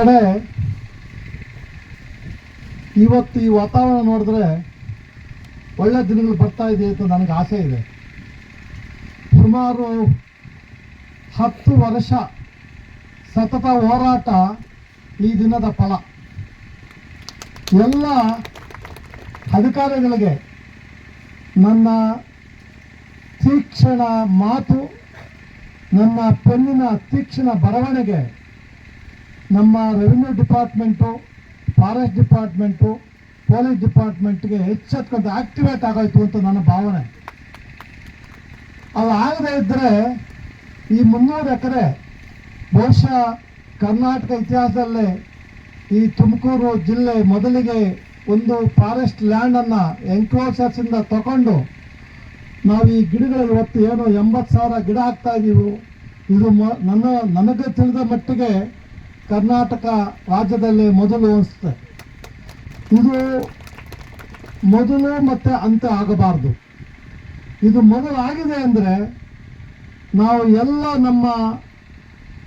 ಕಡೆ ಇವತ್ತು ಈ ವಾತಾವರಣ ನೋಡಿದ್ರೆ ಒಳ್ಳೆ ದಿನಗಳು ಬರ್ತಾ ಇದೆ ಅಂತ ನನಗೆ ಆಸೆ ಇದೆ. ಸುಮಾರು ಹತ್ತು ವರ್ಷ ಸತತ ಹೋರಾಟ ಈ ದಿನದ ಫಲ. ಎಲ್ಲ ಅಧಿಕಾರಿಗಳಿಗೆ ನನ್ನ ತೀಕ್ಷ್ಣ ಮಾತು, ನನ್ನ ಪೆನ್ನಿನ ತೀಕ್ಷ್ಣ ಬರವಣಿಗೆ ನಮ್ಮ revenue department forest department police ಡಿಪಾರ್ಟ್ಮೆಂಟ್ಗೆ ಹೆಚ್ಚತ್ಕೊಂಡು ಆಕ್ಟಿವೇಟ್ ಆಗೋಯ್ತು ಅಂತ ನನ್ನ ಭಾವನೆ. ಅದು ಆಗದೆ ಇದ್ದರೆ ಈ ಮುನ್ನೂರು ಎಕರೆ ಬಹುಶಃ ಕರ್ನಾಟಕ ಇತಿಹಾಸದಲ್ಲೇ ಈ ತುಮಕೂರು ಜಿಲ್ಲೆ ಮೊದಲಿಗೆ ಒಂದು ಫಾರೆಸ್ಟ್ ಲ್ಯಾಂಡನ್ನು ಎಂಕ್ಲೋಸರ್ಸಿಂದ ತಗೊಂಡು ನಾವು ಈ ಗಿಡಗಳಲ್ಲಿ ಇವತ್ತು ಏನು ಎಂಬತ್ತು ಸಾವಿರ ಗಿಡ ಹಾಕ್ತಾ ಇದ್ದೀವಿ ಇದು ಮ- ನನ್ನ ನನಗೆ ತಿಳಿದ ಮಟ್ಟಿಗೆ ಕರ್ನಾಟಕ ರಾಜ್ಯದಲ್ಲಿ ಮೊದಲು ಅನಿಸುತ್ತೆ. ಇದು ಮೊದಲು ಮತ್ತೆ ಅಂತ್ಯ ಆಗಬಾರ್ದು. ಇದು ಮೊದಲು ಆಗಿದೆ ಅಂದರೆ ನಾವು ಎಲ್ಲ ನಮ್ಮ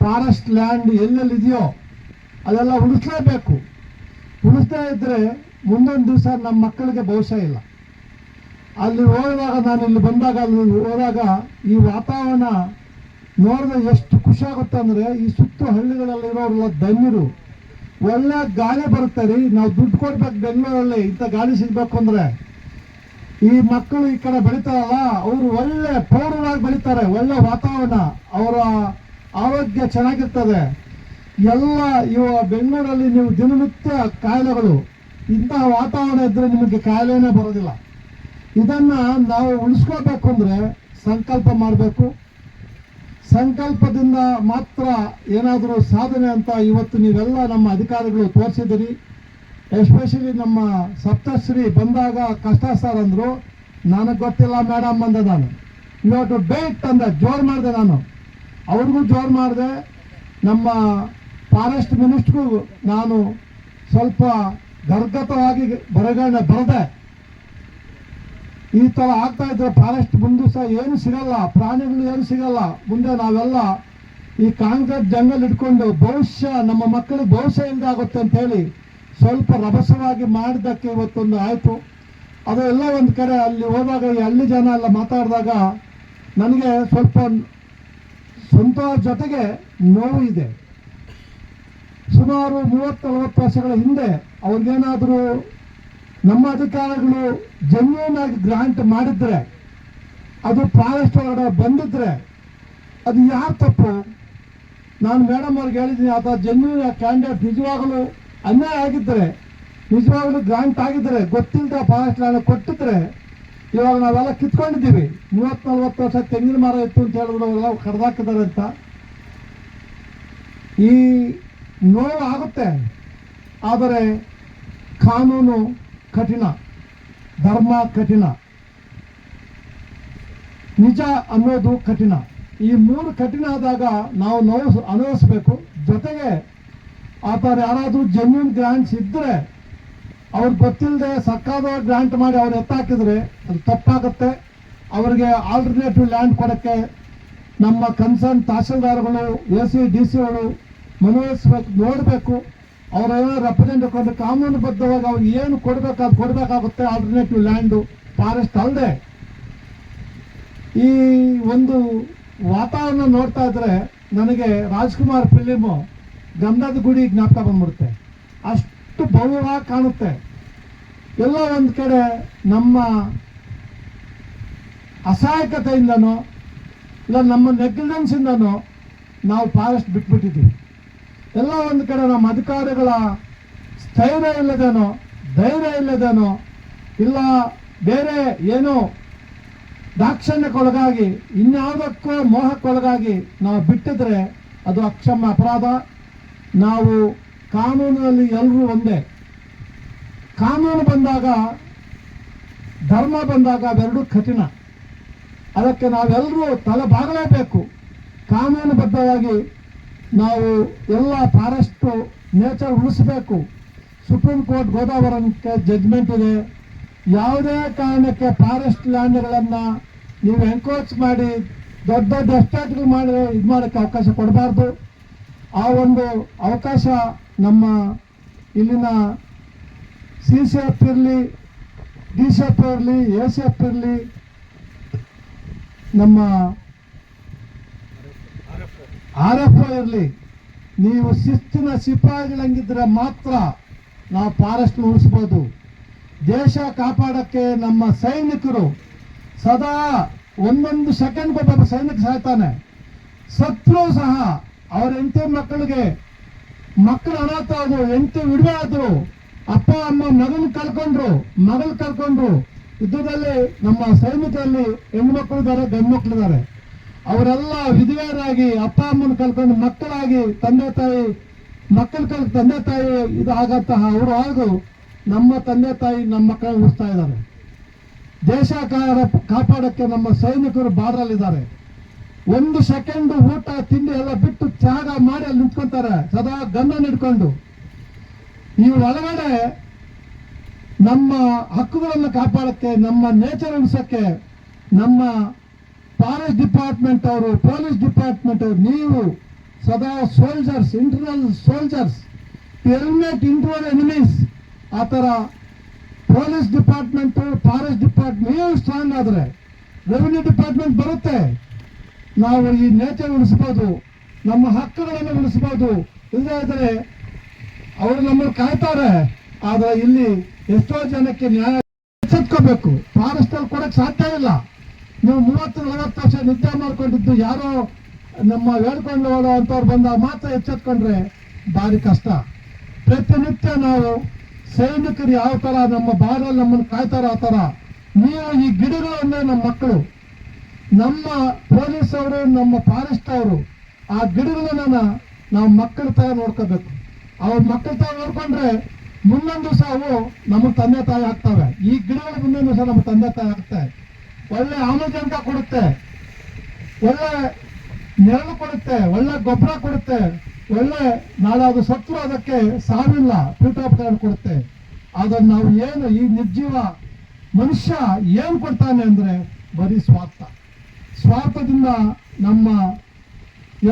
ಫಾರೆಸ್ಟ್ ಲ್ಯಾಂಡ್ ಎಲ್ಲೆಲ್ಲಿದೆಯೋ ಅದೆಲ್ಲ ಉಳಿಸ್ಲೇಬೇಕು. ಉಳಿಸ್ತಾ ಇದ್ದರೆ ಮುಂದೊಂದು ದಿವಸ ನಮ್ಮ ಮಕ್ಕಳಿಗೆ ಭವಿಷ್ಯ ಇಲ್ಲ. ಅಲ್ಲಿ ಹೋದಾಗ ನಾನು ಇಲ್ಲಿ ಬಂದಾಗ ಅಲ್ಲಿ ಹೋದಾಗ ಈ ವಾತಾವರಣ ನೋಡಿದ್ರೆ ಎಷ್ಟು ಆಗುತ್ತೆ ಅಂದರೆ ಈ ಸುತ್ತು ಹಳ್ಳಿಗಳಲ್ಲಿರೋರೆಲ್ಲ ಧನ್ಯರು. ಒಳ್ಳೆ ಗಾಳಿ ಬರುತ್ತೆ ರೀ. ನಾವು ದುಡ್ಡು ಕೊಡ್ಬೇಕು ಬೆಂಗಳೂರಲ್ಲಿ, ಇಂಥ ಗಾಳಿ ಸಿಗ್ಬೇಕು ಅಂದರೆ. ಈ ಮಕ್ಕಳು ಈ ಕಡೆ ಬೆಳಿತಾರಲ್ಲ, ಅವರು ಒಳ್ಳೆ ಪೌರರಾಗಿ ಬೆಳಿತಾರೆ, ಒಳ್ಳೆ ವಾತಾವರಣ. ಅವರ ಆರೋಗ್ಯ ಚೆನ್ನಾಗಿರ್ತದೆ. ಎಲ್ಲ ಇವ ಬೆಂಗಳೂರಲ್ಲಿ ನೀವು ದಿನನಿತ್ಯ ಕಾಯಿಲೆಗಳು ಇಂತಹ ವಾತಾವರಣ ಇದ್ದರೆ ನಿಮಗೆ ಕಾಯಿಲೆನೇ ಬರೋದಿಲ್ಲ. ಇದನ್ನ ನಾವು ಉಳಿಸ್ಕೋಬೇಕು ಅಂದ್ರೆ ಸಂಕಲ್ಪ ಮಾಡಬೇಕು. ಸಂಕಲ್ಪದಿಂದ ಮಾತ್ರ ಏನಾದರೂ ಸಾಧನೆ ಅಂತ ಇವತ್ತು ನೀವೆಲ್ಲ ನಮ್ಮ ಅಧಿಕಾರಿಗಳು ತೋರಿಸಿದಿರಿ ಎಸ್ಪೆಷಲಿ ನಮ್ಮ ಸಪ್ತಶ್ರೀ ಬಂದಾಗ ಕಷ್ಟ ಸರ್ ಅಂದರು, ನನಗೆ ಗೊತ್ತಿಲ್ಲ ಮೇಡಮ್ ಅಂದೆ ನಾನು. ಇವತ್ತು ಬೇಟ್ ಅಂದೆ, ಜೋರು ಮಾಡಿದೆ ನಾನು. ಅವ್ರಿಗೂ ಜೋರು ಮಾಡಿದೆ. ನಮ್ಮ ಫಾರೆಸ್ಟ್ ಮಿನಿಸ್ಟ್ರಿಗೂ ನಾನು ಸ್ವಲ್ಪ ಗರ್ಗತವಾಗಿ ಬರಗಣೆ, ಬರದೆ. ಈ ತರ ಆಗ್ತಾ ಇದ್ರೆ ಫಾರೆಸ್ಟ್ ಮುಂದೆ ಸಹ ಏನು ಸಿಗಲ್ಲ, ಪ್ರಾಣಿಗಳು ಏನು ಸಿಗಲ್ಲ. ಮುಂದೆ ನಾವೆಲ್ಲ ಈ ಕಾಂಕ್ರೀಟ್ ಜಂಗಲ್ ಇಟ್ಕೊಂಡು ಭವಿಷ್ಯ, ನಮ್ಮ ಮಕ್ಕಳು ಭವಿಷ್ಯ ಹೆಂಗಾಗುತ್ತೆ ಅಂತ ಹೇಳಿ ಸ್ವಲ್ಪ ರಭಸವಾಗಿ ಮಾಡಿದ್ದಕ್ಕೆ ಇವತ್ತೊಂದು ಆಯಿತು. ಅದು ಎಲ್ಲ ಒಂದು ಕಡೆ ಅಲ್ಲಿ ಹೋದಾಗ ಈ ಹಳ್ಳಿ ಜನ ಎಲ್ಲ ಮಾತಾಡಿದಾಗ ನನಗೆ ಸ್ವಲ್ಪ ಸ್ವಂತ ಜೊತೆಗೆ ನೋವು ಇದೆ. ಸುಮಾರು ಮೂವತ್ತು ನಲವತ್ತು ವರ್ಷಗಳ ಹಿಂದೆ ಅವ್ರಿಗೇನಾದರೂ ನಮ್ಮ ಅಧಿಕಾರಿಗಳು ಜೆನ್ಯೂನ್ ಆಗಿ ಗ್ರಾಂಟ್ ಮಾಡಿದ್ರೆ, ಅದು ಫಾರೆಸ್ಟ್ ಒಳಗಡೆ ಬಂದಿದ್ರೆ, ಅದು ಯಾರು ತಪ್ಪು? ನಾನು ಮೇಡಮ್ ಅವ್ರಿಗೆ ಹೇಳಿದ್ದೀನಿ ಅಥವಾ ಜೆನ್ಯೂನ್ ಕ್ಯಾಂಡಿಡೇಟ್ ನಿಜವಾಗಲೂ ಅನ್ಯಾಯ ಆಗಿದ್ದರೆ ನಿಜವಾಗಲೂ ಗ್ರಾಂಟ್ ಆಗಿದ್ದರೆ ಗೊತ್ತಿಲ್ಲದ ಫಾರೆಸ್ಟ್ ಲ್ಯಾಂಡ್ ಕೊಟ್ಟಿದ್ರೆ, ಇವಾಗ ನಾವೆಲ್ಲ ಕಿತ್ಕೊಂಡಿದ್ದೀವಿ. ಮೂವತ್ತು ನಲ್ವತ್ತು ವರ್ಷ ತೆಂಗಿನ ಮರ ಇತ್ತು ಅಂತ ಹೇಳಿದ್ರು ಅವೆಲ್ಲ ಕಡ್ದಾಕಿದ್ದಾರೆ ಅಂತ. ಈ ನೋವು ಆಗುತ್ತೆ, ಆದರೆ ಕಾನೂನು ಕಠಿಣ, ಧರ್ಮ ಕಠಿಣ. ನಿಜ ಅನ್ನೋದು ಕಠಿಣ. ಈ ಮೂರು ಕಠಿಣ ಆದಾಗ ನಾವು ನೋವು ಅನುಭವಿಸ್ಬೇಕು. ಜೊತೆಗೆ ಆ ಥರ ಯಾರಾದರೂ ಜೆನ್ಯೂನ್ ಗ್ರಾಂಟ್ಸ್ ಇದ್ದರೆ ಅವ್ರು ಗೊತ್ತಿಲ್ಲದೆ ಸರ್ಕಾರದ ಗ್ರಾಂಟ್ ಮಾಡಿ ಅವ್ರು ಎತ್ತಾಕಿದ್ರೆ ಅದು ತಪ್ಪಾಗುತ್ತೆ. ಅವರಿಗೆ ಆಲ್ಟರ್ನೇಟಿವ್ ಲ್ಯಾಂಡ್ ಕೊಡೋಕ್ಕೆ ನಮ್ಮ ಕನ್ಸರ್ನ್ ತಹಸೀಲ್ದಾರ್ಗಳು ಎ ಸಿ ಡಿ ಸಿಗಳು ಮನವೊಲಿಸ್ಬೇಕು, ನೋಡಬೇಕು. ಅವರೇನೋ ರೆಪ್ರೆಸೆಂಟ್ ಕೊಂಡು ಕಾನೂನುಬದ್ಧವಾಗಿ ಅವ್ರಿಗೆ ಏನು ಕೊಡಬೇಕು ಕೊಡಬೇಕಾಗುತ್ತೆ ಆಲ್ಟರ್ನೇಟಿವ್ ಲ್ಯಾಂಡು ಫಾರೆಸ್ಟ್ ಅಲ್ಲದೆ ಈ ಒಂದು ವಾತಾವರಣ ನೋಡ್ತಾ ಇದ್ರೆ ನನಗೆ ರಾಜ್ಕುಮಾರ್ ಫಿಲಿಮು ಗಂಧದ ಗುಡಿ ಜ್ಞಾಪಕ ಬಂದ್ಬಿಡುತ್ತೆ. ಅಷ್ಟು ಭವ್ಯವಾಗಿ ಕಾಣುತ್ತೆ. ಎಲ್ಲ ಒಂದು ಕಡೆ ನಮ್ಮ ಅಸಹಾಯಕತೆಯಿಂದನೋ, ಇಲ್ಲ ನಮ್ಮ ನೆಗ್ಲಿಜೆನ್ಸಿಂದನೋ ನಾವು ಫಾರೆಸ್ಟ್ ಬಿಟ್ಬಿಟ್ಟಿದ್ದೀವಿ. ಎಲ್ಲ ಒಂದು ಕಡೆ ನಮ್ಮ ಅಧಿಕಾರಿಗಳ ಸ್ಥೈರ್ಯ ಇಲ್ಲದೇನೋ, ಧೈರ್ಯ ಇಲ್ಲದೇನೋ, ಇಲ್ಲ ಬೇರೆ ಏನೋ ದಾಕ್ಷಣ್ಯಕ್ಕೊಳಗಾಗಿ, ಇನ್ಯಾವುದಕ್ಕೂ ಮೋಹಕ್ಕೊಳಗಾಗಿ ನಾವು ಬಿಟ್ಟಿದ್ರೆ ಅದು ಅಕ್ಷಮ ಅಪರಾಧ. ನಾವು ಕಾನೂನಿನಲ್ಲಿ ಎಲ್ಲರೂ ಒಂದೇ. ಕಾನೂನು ಬಂದಾಗ, ಧರ್ಮ ಬಂದಾಗ ಅವೆರಡೂ ಕಠಿಣ. ಅದಕ್ಕೆ ನಾವೆಲ್ಲರೂ ತಲೆ ಬಾಗಲೇಬೇಕು. ಕಾನೂನುಬದ್ಧವಾಗಿ ನಾವು ಎಲ್ಲ ಫಾರೆಸ್ಟು ನೇಚರ್ ಉಳಿಸಬೇಕು. ಸುಪ್ರೀಂ ಕೋರ್ಟ್ ಗೋದಾವರಕ್ಕೆ ಜಜ್ಮೆಂಟ್ ಇದೆ. ಯಾವುದೇ ಕಾರಣಕ್ಕೆ ಫಾರೆಸ್ಟ್ ಲ್ಯಾಂಡ್ಗಳನ್ನು ನೀವು ಎನ್ಕ್ರೋಚ್ ಮಾಡಿ ದೊಡ್ಡ ದೊಡ್ಡ ಎಸ್ಟೇಟ್ಗಳು ಮಾಡಿ, ಇದು ಮಾಡೋಕ್ಕೆ ಅವಕಾಶ ಕೊಡಬಾರ್ದು. ಆ ಒಂದು ಅವಕಾಶ ನಮ್ಮ ಇಲ್ಲಿನ ಸಿ ಸಿ ಎಫ್ ಇರಲಿ ಡಿ ಸಿ ಎಫ್ ಇರಲಿ ಎ ಸಿ ಎಫ್ ಇರಲಿ, ನಮ್ಮ ಆರ್ ಎಫ್ ಇರಲಿ, ನೀವು ಶಿಸ್ತಿನ ಸಿಪಾಯಿಗಳಂಗಿದ್ರೆ ಮಾತ್ರ ನಾವು ಫಾರೆಸ್ಟ್ ಉಳಿಸ್ಬೋದು. ದೇಶ ಕಾಪಾಡಕ್ಕೆ ನಮ್ಮ ಸೈನಿಕರು ಸದಾ ಒಂದೊಂದು ಸೆಕೆಂಡ್ ಒಬ್ಬ ಸೈನಿಕ ಸಾಯ್ತಾನೆ. ಸತ್ರು ಸಹ ಅವ್ರ ಮಕ್ಕಳಿಗೆ ಮಕ್ಕಳು ಅನಾಥ ಆದ್ರು ಹೆಂಡತಿ ವಿಡುವೆ ಆದ್ರು ಅಪ್ಪ, ಅಮ್ಮ ಮಗನ್ ಕಳ್ಕೊಂಡ್ರು, ಮಗಳು ಕಳ್ಕೊಂಡ್ರು. ಯುದ್ಧದಲ್ಲಿ ನಮ್ಮ ಸೈನಿಕರಲ್ಲಿ ಹೆಣ್ಮಕ್ಳು ಇದ್ದಾರೆ ಗಂಡು ಮಕ್ಕಳಿದ್ದಾರೆ. ಅವರೆಲ್ಲ ವಿಧವೆಯರಾಗಿ ಅಪ್ಪ, ಅಮ್ಮನ ಕಲ್ಕೊಂಡು ಮಕ್ಕಳಾಗಿ ತಂದೆ, ತಾಯಿ, ಮಕ್ಕಳ ಕಲ್ ತಂದೆ, ತಾಯಿ ಇದಾಗಂತಹ ಅವರು ಹಾಗೂ ನಮ್ಮ ತಂದೆ, ತಾಯಿ, ನಮ್ಮ ಮಕ್ಕಳನ್ನು ಉಳಿಸ್ತಾ ಇದ್ದಾರೆ. ದೇಶ ಕಾಪಾಡೋಕ್ಕೆ ನಮ್ಮ ಸೈನಿಕರು ಬಾರಲ್ಲಿದ್ದಾರೆ ಒಂದು ಸೆಕೆಂಡ್ ಊಟ, ತಿಂಡಿ ಎಲ್ಲ ಬಿಟ್ಟು ತ್ಯಾಗ ಮಾಡಿ ಅಲ್ಲಿ ನಿಂತ್ಕೊಂತಾರೆ. ಸದಾ ಗನ್ನ ಹಿಡ್ಕೊಂಡು. ಈ ಒಳಗಡೆ ನಮ್ಮ ಹಕ್ಕುಗಳನ್ನು ಕಾಪಾಡಕ್ಕೆ, ನಮ್ಮ ನೇಚರ್ ಉಳಿಸಕ್ಕೆ, ನಮ್ಮ ಫಾರೆಸ್ಟ್ ಡಿಪಾರ್ಟ್ಮೆಂಟ್ ಅವರು ಪೊಲೀಸ್ ಡಿಪಾರ್ಟ್ಮೆಂಟ್ ಅವರು, ನೀವು, ಸದಾ soldiers internal soldiers helmet internal enemies ಆ ಥರ ಪೊಲೀಸ್ ಡಿಪಾರ್ಟ್ಮೆಂಟ್ ಫಾರೆಸ್ಟ್ ಡಿಪಾರ್ಟ್ಮೆಂಟ್ ನೀವು ಸ್ಟ್ರಾಂಗ್ ಆದರೆ ರೆವಿನ್ಯೂ ಡಿಪಾರ್ಟ್ಮೆಂಟ್ ಬರುತ್ತೆ. ನಾವು ಈ ನೇಚರ್ ಉಳಿಸ್ಬೋದು, ನಮ್ಮ ಹಕ್ಕುಗಳನ್ನು ಉಳಿಸ್ಬೋದು. ಇಲ್ಲದೇ ಇದ್ರೆ ಅವರು ನಮ್ಮನ್ನು ಕಾಯ್ತಾರೆ, ಆದರೆ ಇಲ್ಲಿ ಎಷ್ಟೋ ಜನಕ್ಕೆ ನ್ಯಾಯ ಎಚ್ಚೆತ್ಕೋಬೇಕು ಫಾರೆಸ್ಟಲ್ಲಿ ಅಲ್ಲಿ ಕೊಡಕ್ ಸಾಧ್ಯ ಇಲ್ಲ. ನೀವು ಮೂವತ್ತು ನಲವತ್ತು ವರ್ಷ ನಿದ್ದೆ ಮಾಡ್ಕೊಂಡಿದ್ದು ಯಾರೋ ನಮ್ಮ ಹೇಳ್ಕೊಂಡು ಅಂತವ್ರು ಬಂದಾಗ ಮಾತ್ರ ಎಚ್ಚೆತ್ಕೊಂಡ್ರೆ ಭಾರಿ ಕಷ್ಟ. ಪ್ರತಿನಿತ್ಯ ನಾವು ಸೈನಿಕರು ಯಾವ ತರ ನಮ್ಮ ಬಾರಲ್ಲಿ ನಮ್ಮನ್ನು ಕಾಯ್ತಾರೋ ಆ ಥರ ನೀವು ಈ ಗಿಡಗಳು ನಮ್ಮ ಮಕ್ಕಳು, ನಮ್ಮ ಪೊಲೀಸ್ ಅವರು, ನಮ್ಮ ಫಾರೆಸ್ಟ್ ಅವರು ಆ ಗಿಡಗಳನ್ನ ನಾವು ಮಕ್ಕಳ ತರ ನೋಡ್ಕೋಬೇಕು. ಅವ್ರ ಮಕ್ಕಳ ತರ ನೋಡ್ಕೊಂಡ್ರೆ ಮುಂದೊಂದು ದಿವಸ ಅವು ನಮ್ಮ ತಂದೆ ತಾಯಿ ಆಗ್ತವೆ. ಈ ಗಿಡಗಳ ಮುಂದೊಂದು ದಿವಸ ನಮ್ಮ ತಂದೆ ತಾಯಿ ಆಗ್ತವೆ. ಒಳ್ಳೆ ಆಮ್ಲಜನಕ ಕೊಡುತ್ತೆ, ಒಳ್ಳೆ ನೆರಳು ಕೊಡುತ್ತೆ, ಒಳ್ಳೆ ಗೊಬ್ಬರ ಕೊಡುತ್ತೆ, ಒಳ್ಳೆ ನಾಳೆ ಅದು ಸತ್ರು ಅದಕ್ಕೆ ಸಾವಿಲ್ಲ ಪೀಠೋಪಕರಣ ಕೊಡುತ್ತೆ. ಅದನ್ನ ನಾವು ಏನು ಈ ನಿರ್ಜೀವ ಮನುಷ್ಯ ಏನು ಕೊಡ್ತಾನೆ ಅಂದ್ರೆ ಬರೀ ಸ್ವಾರ್ಥ. ಸ್ವಾರ್ಥದಿಂದ ನಮ್ಮ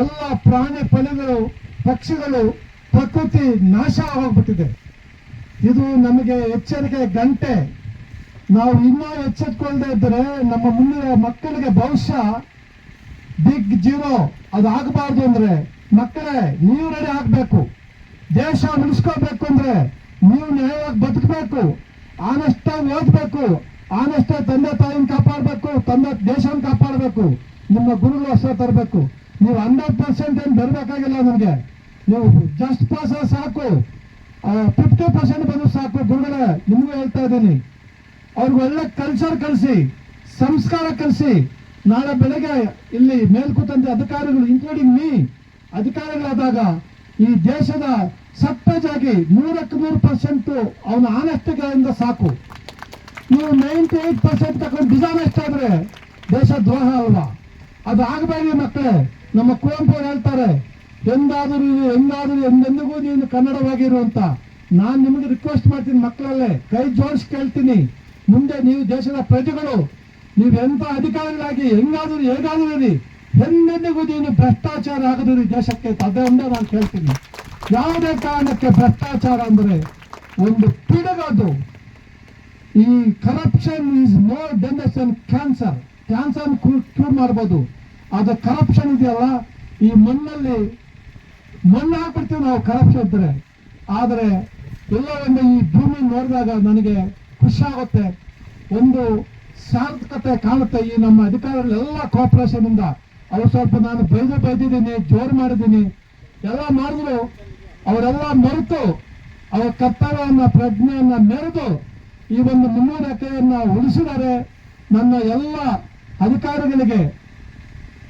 ಎಲ್ಲ ಪ್ರಾಣಿ ಪಲಿಗಳು, ಪಕ್ಷಿಗಳು, ಪ್ರಕೃತಿ ನಾಶ ಹೋಗ್ಬಿಟ್ಟಿದೆ ಇದು ನಮಗೆ ಎಚ್ಚರಿಕೆ ಗಂಟೆ. ನಾವು ಇನ್ನೂ ಎಚ್ಚೆತ್ಕೊಳ್ದೇ ಇದ್ದರೆ ನಮ್ಮ ಮುಂದಿನ ಮಕ್ಕಳಿಗೆ ಭವಿಷ್ಯ ಬಿಗ್ ಜೀರೋ, ಅದು ಆಗಬಾರ್ದು ಅಂದ್ರೆ, ಮಕ್ಕಳೇ, ನೀವು ರೆಡಿ ಆಗ್ಬೇಕು. ದೇಶ ಉಳಿಸ್ಕೋಬೇಕು ಅಂದ್ರೆ, ನೀವು ನ್ಯಾಯವಾಗಿ ಬದುಕಬೇಕು. ಆನೆಸ್ಟಾಗಿ ಓದ್ಬೇಕು. ಆನೆಸ್ಟಾಗಿ ತಂದೆ ತಾಯಿನ ಕಾಪಾಡಬೇಕು, ತಂದೆ ದೇಶವನ್ನು ಕಾಪಾಡಬೇಕು. ನಿಮ್ಮ ಗುರುಗಳು ಹೊಸ ತರಬೇಕು. ನೀವು ಹಂಡ್ರೆಡ್ ಪರ್ಸೆಂಟ್ ಏನು ಬರಬೇಕಾಗಿಲ್ಲ ನನಗೆ ನೀವು ಜಸ್ಟ್ ಪಾಸ್ ಸಾಕು. ಫಿಫ್ಟಿ ಪರ್ಸೆಂಟ್ ಬಂದು ಸಾಕು. ಗುರುಗಳೇ, ನಿಮಗೂ ಹೇಳ್ತಾ ಇದ್ದೀನಿ. ಅವ್ರಿಗೆ ಒಳ್ಳೆ ಕಲ್ಚರ್ ಕಲಿಸಿ, ಸಂಸ್ಕಾರ ಕಲಿಸಿ, ನಾಳೆ ಬೆಳಗ್ಗೆ ಇಲ್ಲಿ ಮೇಲ್ಕೂತಂತ ಅಧಿಕಾರಿಗಳು ಇನ್ಕ್ಲೂಡಿಂಗ್ ಮೀ ಅಧಿಕಾರಿಗಳಾದಾಗ ಈ ದೇಶದ ಸಪ್ಪಜಾಗಿ ನೂರಕ್ಕೆ ನೂರು ಪರ್ಸೆಂಟು ಅವನ ಆನೆಸ್ಟಿಗಳಿಂದ ಸಾಕು. ನೀವು ನೈಂಟಿ ಏಟ್ ಪರ್ಸೆಂಟ್ ತಗೊಂಡು ಡಿಸಾನೆಸ್ಟ್ ಆದರೆ ದೇಶ ದ್ರೋಹ ಅಲ್ವಾ? ಅದು ಆಗಬೇಡಿ ಮಕ್ಕಳೇ, ನಮ್ಮ ಕುವೆಂಪು ಅವ್ರು ಹೇಳ್ತಾರೆ, ಎಂದಾದರೂ ಎಂದಾದರೂ ಎಂದೆಂದಿಗೂ ನೀನು ಕನ್ನಡವಾಗಿರು ಅಂತ. ನಾನು ನಿಮಗೆ ರಿಕ್ವೆಸ್ಟ್ ಮಾಡ್ತೀನಿ ಮಕ್ಕಳಲ್ಲೇ, ಕೈ ಜೋಡಿಸಿ ಕೇಳ್ತೀನಿ. ಮುಂದೆ ನೀವು ದೇಶದ ಪ್ರಜೆಗಳು, ನೀವು ಎಂತ ಅಧಿಕಾರಿಗಳಾಗಿ, ಹೆಂಗಾದರೂ ಹೇಗಾದರೂ ಇರಿ. ಎಂದೆಂದಿಗೂ ನೀನು ಭ್ರಷ್ಟಾಚಾರ ಆಗದಿರಿ ದೇಶಕ್ಕೆ. ಅದೇ ಒಂದೇ ನಾನು ಕೇಳ್ತೀನಿ. ಯಾವುದೇ ಕಾರಣಕ್ಕೆ ಭ್ರಷ್ಟಾಚಾರ ಅಂದ್ರೆ ಒಂದು ಪಿಡುಗದು. ಈ corruption is more dangerous than cancer cancer cure ಮಾಡ್ಬೋದು. ಅದು ಕರಪ್ಷನ್ ಇದೆಯಲ್ಲ, ಈ ಮಣ್ಣಲ್ಲಿ ಮಣ್ಣು ಹಾಕ್ಬಿಡ್ತೀವಿ ನಾವು ಕರಪ್ಷನ್ ಇದ್ರೆ ಆದರೆ ಎಲ್ಲ ಒಂದು ಈ ಭೂಮಿ ನೋಡಿದಾಗ ನನಗೆ ಖುಷಿ ಆಗುತ್ತೆ ಒಂದು ಸಾರ್ಥಕತೆ ಕಾಣುತ್ತೆ ಈ ನಮ್ಮ ಅಧಿಕಾರಿಗಳೆಲ್ಲ ಕೋಪರೇಷನ್ ಇಂದ. ಅವ್ರು ಸ್ವಲ್ಪ ನಾನು ಬೈದು ಬೈದಿದ್ದೀನಿ, ಜೋರು ಮಾಡಿದ್ದೀನಿ. ಎಲ್ಲ ಮಾಡಿದ್ರು. ಅವರೆಲ್ಲ ಮರೆತು ಅವರ ಕರ್ತವ್ಯವನ್ನ, ಪ್ರಜ್ಞೆಯನ್ನ ಮೆರೆದು ಈ ಒಂದು ಮುನ್ನೂರು ಉಳಿಸಿದರೆ ನನ್ನ ಎಲ್ಲ ಅಧಿಕಾರಿಗಳಿಗೆ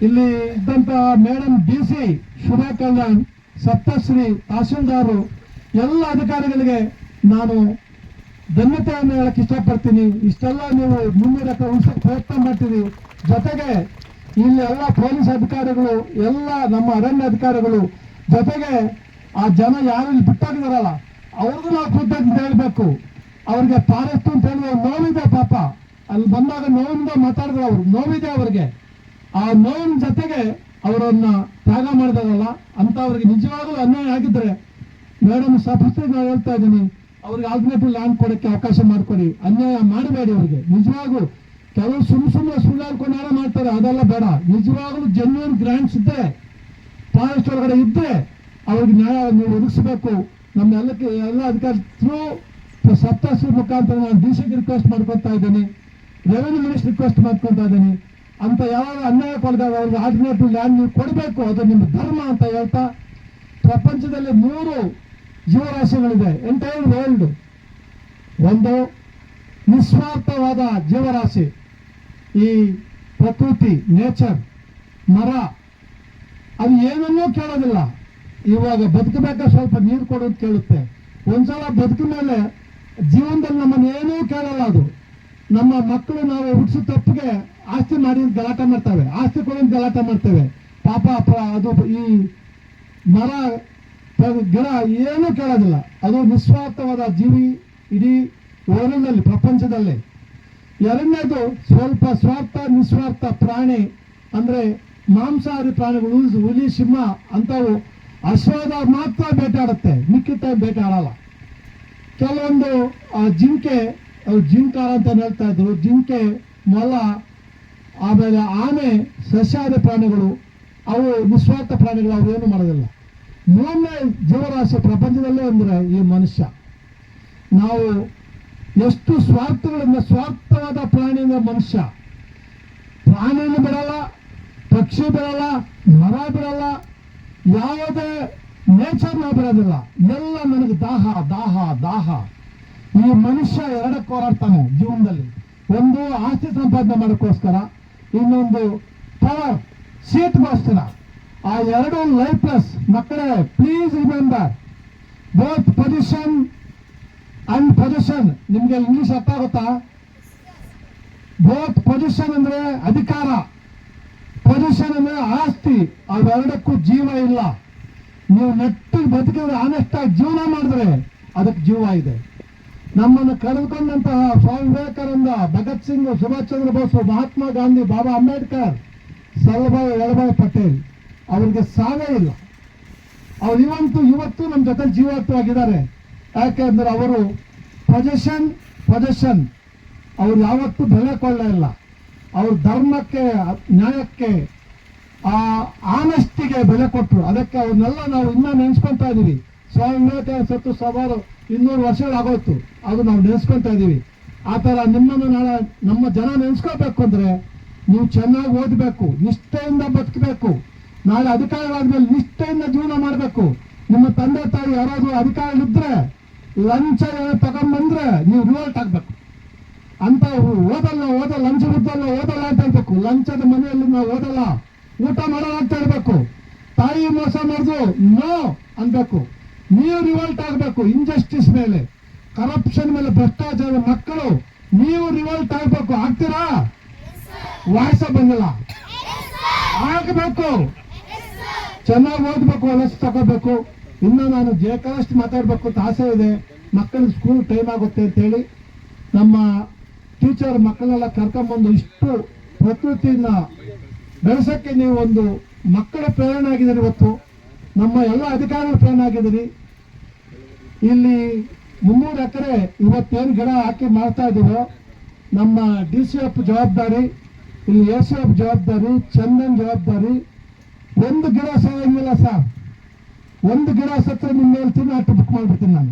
ಇಲ್ಲಿ ಇದ್ದಂತ madam D C Shubha Kalyan, Saptashree tahsildar, ಎಲ್ಲ ಅಧಿಕಾರಿಗಳಿಗೆ ನಾನು ಧನ್ಯತೆಯನ್ನು ಹೇಳಕ್ಕೆ ಇಷ್ಟಪಡ್ತೀನಿ. ಇಷ್ಟೆಲ್ಲ ನೀವು ಮುನ್ನೂರ ಎಕರೆ ಉಳಿಸಕ್ ಪ್ರಯತ್ನ ಮಾಡ್ತೀರಿ. ಜೊತೆಗೆ ಇಲ್ಲಿ ಎಲ್ಲ ಪೊಲೀಸ್ ಅಧಿಕಾರಿಗಳು, ಎಲ್ಲ ನಮ್ಮ ಅರಣ್ಯ ಅಧಿಕಾರಿಗಳು, ಜೊತೆಗೆ ಆ ಜನ ಯಾರು ಇಲ್ಲಿ ಬಿಟ್ಟೋಗಿದಾರಲ್ಲ ಅವ್ರಿಗೂ ನಾವು ಕೃತಜ್ಞತೆ ಹೇಳಬೇಕು. ಅವ್ರಿಗೆ ಫಾರೆಸ್ಟ್ ಅಂತ ಹೇಳಿದ್ರೆ ನೋವಿದೆ ಪಾಪ. ಅಲ್ಲಿ ಬಂದಾಗ ನೋವಿಂದ ಮಾತಾಡಿದ್ರು ಅವರು. ನೋವಿದೆ ಅವ್ರಿಗೆ. ಆ ನೋವಿನ ಜೊತೆಗೆ ಅವರನ್ನ ತ್ಯಾಗ ಮಾಡಿದಾರಲ್ಲ ಅಂತವ್ರಿಗೆ ನಿಜವಾಗ್ಲೂ ಅನ್ಯಾಯ ಆಗಿದ್ರೆ ಮೇಡಮ್ ಸಪೋಸ್ ನಾನು ಹೇಳ್ತಾ ಇದ್ದೀನಿ. ಅವ್ರಿಗೆ ಆಲ್ಟರ್ನೇಟಿವ್ ಲ್ಯಾಂಡ್ ಕೊಡೋಕ್ಕೆ ಅವಕಾಶ ಮಾಡಿಕೊಡಿ. ಅನ್ಯಾಯ ಮಾಡಬೇಡಿ ಅವ್ರಿಗೆ. ನಿಜವಾಗೂ ಕೆಲವು ಸುಮ್ ಸುಮ್ಮನೆ ಸುಳ್ಳು ಹೇಳ್ಕೊಂಡು ಮಾಡ್ತಾರೆ. ಅದೆಲ್ಲ ಬೇಡ. ನಿಜವಾಗ್ಲೂ ಜೆನ್ಯೂನ್ ಗ್ರಾಂಟ್ಸ್ ಇದ್ದೆ ಫಾರೆಸ್ಟ್ ಒಳಗಡೆ ಇದ್ದೆ ಅವ್ರಿಗೆ ನ್ಯಾಯ ನೀವು ಒದಗಿಸಬೇಕು. ನಮ್ಮ ಎಲ್ಲಕ್ಕೆ, ಎಲ್ಲ ಅಧಿಕಾರಿ ಥ್ರೂ ಸಪ್ತಾಶ್ರೀ ಮುಖಾಂತರ ನಾನು ಡಿ ಸಿಗೆ ರಿಕ್ವೆಸ್ಟ್ ಮಾಡ್ಕೊತಾ ಇದ್ದೀನಿ. ರೆವೆನ್ಯೂ ಮಿನಿಸ್ಟರ್ ರಿಕ್ವೆಸ್ಟ್ ಮಾಡ್ಕೊತಾ ಇದ್ದೀನಿ. ಅಂತ ಯಾವಾಗ ಅನ್ಯಾಯಕ್ಕೊಳಗಾದ ಅವ್ರಿಗೆ ಆಲ್ಟರ್ನೇಟಿವ್ ಲ್ಯಾಂಡ್ ನೀವು ಕೊಡಬೇಕು. ಅದು ನಿಮ್ಮ ಧರ್ಮ ಅಂತ ಹೇಳ್ತಾ, ಪ್ರಪಂಚದಲ್ಲಿ ಮೂರು ಜೀವರಾಶಿಗಳಿದೆ. ಎಂಟೈರ್ ವರ್ಲ್ಡ್ ಒಂದು ನಿಸ್ವಾರ್ಥವಾದ ಜೀವರಾಶಿ. ಈ ಪ್ರಕೃತಿ ನೇಚರ್ ಮರ, ಅದು ಏನನ್ನೂ ಕೇಳೋದಿಲ್ಲ. ಇವಾಗ ಬದುಕಬೇಕಾ ಸ್ವಲ್ಪ ನೀರು ಕೊಡು ಅಂತ ಕೇಳುತ್ತೆ. ಒಂದ್ಸಲ ಬದುಕ ಮೇಲೆ ಜೀವನದಲ್ಲಿ ನಮ್ಮನ್ನು ಏನೂ ಕೇಳಲ್ಲ ಅದು. ನಮ್ಮ ಮಕ್ಕಳು ನಾವು ಹುಟ್ಟಿಸೋ ತಪ್ಪಿಗೆ ಆಸ್ತಿ ಮಾಡಿ ಗಲಾಟ ಮಾಡ್ತವೆ. ಆಸ್ತಿ ಕೊಡಿ ಗಲಾಟ ಮಾಡ್ತೇವೆ. ಪಾಪ ಅದು ಈ ಮರ ಗಿಡ ಏನೂ ಕೇಳೋದಿಲ್ಲ. ಅದು ನಿಸ್ವಾರ್ಥವಾದ ಜೀವಿ ಇಡೀ ವರ್ಲ್ಡ್ನಲ್ಲಿ ಪ್ರಪಂಚದಲ್ಲಿ. ಎರಡನೇದು ಸ್ವಲ್ಪ ಸ್ವಾರ್ಥ, ನಿಸ್ವಾರ್ಥ ಪ್ರಾಣಿ ಅಂದರೆ ಮಾಂಸಾಹಾರಿ ಪ್ರಾಣಿಗಳು, ಹುಲಿ- ಸಿಂಹ ಅಂಥವು ಅಶ್ವಾದ ಮಾತ್ರ ಬೇಟಾಡುತ್ತೆ. ಮಿಕ್ಕಿತ ಟೈಮ್ ಬೇಟಾಡಲ್ಲ. ಕೆಲವೊಂದು, ಆ ಜಿಂಕೆ ಜಿಂಕಾರ ಅಂತ ಹೇಳ್ತಾ ಇದ್ರು. ಜಿಂಕೆ, ಮೊಲ, ಆಮೇಲೆ ಆನೆ, ಸಸ್ಯಾಹಾರಿ ಪ್ರಾಣಿಗಳು, ಅವು ನಿಸ್ವಾರ್ಥ ಪ್ರಾಣಿಗಳು, ಅವು ಏನು ಮಾಡೋದಿಲ್ಲ. ಮೂರನೇ ಜೀವರಾಶಿ ಪ್ರಪಂಚದಲ್ಲೇ ಅಂದರೆ ಈ ಮನುಷ್ಯ. ನಾವು ಎಷ್ಟು ಸ್ವಾರ್ಥಗಳಿಂದ ಸ್ವಾರ್ಥವಾದ ಪ್ರಾಣಿಯಿಂದ ಮನುಷ್ಯ. ಪ್ರಾಣಿಯನ್ನು ಬಿಡಲ್ಲ, ಪಕ್ಷಿ ಬಿಡಲ್ಲ, ಮರ ಬಿಡಲ್ಲ, ಯಾವುದೇ ನೇಚರ್ನ ಬಿಡೋದಿಲ್ಲ. ಎಲ್ಲ ನನಗೆ ದಾಹ ದಾಹ ದಾಹ. ಈ ಮನುಷ್ಯ ಎರಡಕ್ಕೆ ಹೋರಾಡ್ತಾನೆ ಜೀವನದಲ್ಲಿ. ಒಂದು ಆಸ್ತಿ ಸಂಪಾದನೆ ಮಾಡೋಕ್ಕೋಸ್ಕರ, ಇನ್ನೊಂದು ಪವರ್ ಸೀಟ್ಗೋಸ್ಕರ ಆ ಎರಡು ಲೈಫ್ಲೆಸ್ ಮಕ್ಕಳೇ please remember both position and position ನಿಮಗೆ ಇಂಗ್ಲಿಷ್ ಅರ್ಥ ಆಗುತ್ತಾ? ಬೋತ್ ಪೊಸಿಷನ್ ಅಂದ್ರೆ ಅಧಿಕಾರ. ಪೊಸಿಷನ್ ಅಂದ್ರೆ ಆಸ್ತಿ. ಅವೆರಡಕ್ಕೂ ಜೀವ ಇಲ್ಲ. ನೀವು ನೆಟ್ಟು ಬದುಕಿದ್ರೆ ಆನೆಸ್ಟ್ ಆಗಿ ಜೀವನ ಮಾಡಿದ್ರೆ ಅದಕ್ಕೆ ಜೀವ ಇದೆ. ನಮ್ಮನ್ನು ಕಳೆದುಕೊಂಡಂತಹ ಸ್ವಾಮಿ ವಿವೇಕಾನಂದ, ಭಗತ್ ಸಿಂಗ್, ಸುಭಾಷ್ ಚಂದ್ರ ಬೋಸ್, ಮಹಾತ್ಮ ಗಾಂಧಿ, ಬಾಬಾ ಅಂಬೇಡ್ಕರ್ ಸಲ್ಲಭಾಯ್ ವಲ್ಲಭಾಯ್ ಪಟೇಲ್. ಅವರಿಗೆ ಸಾವೇ ಇಲ್ಲ. ಅವ್ರು ಇವಂತೂ ಇವತ್ತು ನಮ್ಮ ಜೊತೆ ಜೀವಂತವಾಗಿದ್ದಾರೆ. ಯಾಕೆಂದ್ರೆ ಅವರು ಪ್ರೊಜೆಷನ್ ಪ್ರೊಜೆಷನ್. ಅವ್ರು ಯಾವತ್ತೂ ಬೆಲೆ ಇಲ್ಲ. ಅವ್ರ ಧರ್ಮಕ್ಕೆ, ನ್ಯಾಯಕ್ಕೆ, ಆ ಆನೆಸ್ಟಿಗೆ ಬೆಲೆ ಕೊಟ್ಟರು ಅದಕ್ಕೆ ಅವ್ರನ್ನೆಲ್ಲ ನಾವು ಇನ್ನೂ ನೆನೆಸ್ಕೊಂತಾ ಇದ್ದೀವಿ ಸ್ವಾಮಿ ವಿವೇಕಾನಂದ ಸತ್ತು ಸುಮಾರು ಇನ್ನೂರು ವರ್ಷಗಳಾಗೋಯ್ತು. ಅದು ನಾವು ನೆನೆಸ್ಕೊತಾ ಇದ್ದೀವಿ ಆ ಥರ ನಿಮ್ಮನ್ನು ನಾಳೆ ನಮ್ಮ ಜನ ನೆನೆಸ್ಕೋಬೇಕು ಅಂದ್ರೆ ನೀವು ಚೆನ್ನಾಗಿ ಓದಬೇಕು, ನಿಷ್ಠೆಯಿಂದ ಬದುಕಬೇಕು. ನಾಳೆ ಅಧಿಕಾರಿಗಳಾದ್ಮೇಲೆ ನಿಷ್ಠೆಯಿಂದ ಜೀವನ ಮಾಡಬೇಕು. ನಿಮ್ಮ ತಂದೆ ತಾಯಿ ಯಾರಾದರೂ ಅಧಿಕಾರಿಗಳಿದ್ರೆ ಲಂಚ ತಗೊಂಡ್ಬಂದ್ರೆ ನೀವು ರಿವೋಲ್ಟ್ ಆಗಬೇಕು. ಅಂತ ಓದಲ್ಲ ಓದ ಲಂಚ ಬಿದ್ದಲ್ಲ ಓದಲ್ಲ ಅಂತ ಹೇಳ್ಬೇಕು. ಲಂಚದ ಮನೆಯಲ್ಲಿ ನಾವು ಓದಲ್ಲ ಊಟ ಮಾಡಲ್ಲ ಅಂತ ಹೇಳ್ಬೇಕು. ತಾಯಿ ಮೋಸ ಮಾಡಿದ್ರು ನೋ ಅನ್ಬೇಕು. ನೀವು ರಿವೋಲ್ಟ್ ಆಗಬೇಕು ಇಂಜಸ್ಟಿಸ್ ಮೇಲೆ. ಕರಪ್ಷನ್ ಮೇಲೆ ಭ್ರಷ್ಟಾಚಾರ ಮಕ್ಕಳು ನೀವು ರಿವೋಲ್ಟ್ ಆಗಬೇಕು. ಆಗ್ತೀರಾ? ವಾಯ್ಸ ಬಂದಿಲ್ಲ. ಆಗ್ಬೇಕು. ಚೆನ್ನಾಗಿ ಓದ್ಬೇಕು ಹೊಲಸು ತಗೋಬೇಕು. ಇನ್ನು ನಾನು ಬೇಕಾದಷ್ಟು ಮಾತಾಡಬೇಕು ಅಂತ ಆಸೆ ಇದೆ. ಮಕ್ಕಳಿಗೆ ಸ್ಕೂಲ್ ಟೈಮ್ ಆಗುತ್ತೆ ಅಂತೇಳಿ ನಮ್ಮ ಟೀಚರ್ ಮಕ್ಕಳನ್ನೆಲ್ಲ ಕರ್ಕೊಂಬಂದು ಇಷ್ಟು ಪ್ರಕೃತಿಯನ್ನ ಬೆಳೆಸೋಕ್ಕೆ ನೀವು ಒಂದು ಮಕ್ಕಳ ಪ್ರೇರಣೆ ಆಗಿದ್ದೀರಿ ಇವತ್ತು. ನಮ್ಮ ಎಲ್ಲ ಅಧಿಕಾರಿಗಳ ಪ್ರೇರಣೆ ಆಗಿದ್ದೀರಿ. ಇಲ್ಲಿ ಮುನ್ನೂರು ಎಕರೆ ಇವತ್ತೇನು ಗಿಡ ಹಾಕಿ ಮಾಡ್ತಾ ಇದೀವೋ, ನಮ್ಮ ಡಿ ಸಿ ಎಫ್ ಜವಾಬ್ದಾರಿ, ಇಲ್ಲಿ ಎ ಸಿ ಎಫ್ ಜವಾಬ್ದಾರಿ, ಚಂದನ್ ಜವಾಬ್ದಾರಿ ಒಂದು ಗಿಡ ಸಾಯಂಗಿಲ್ಲ ಸರ್. ಒಂದು ಗಿಡ ಸತ್ರ ನಿಮ್ಮ ಹೇಳ್ತೀನಿ ಅಷ್ಟು ಬುಕ್ ಮಾಡಿಬಿಡ್ತೀನಿ ನಾನು.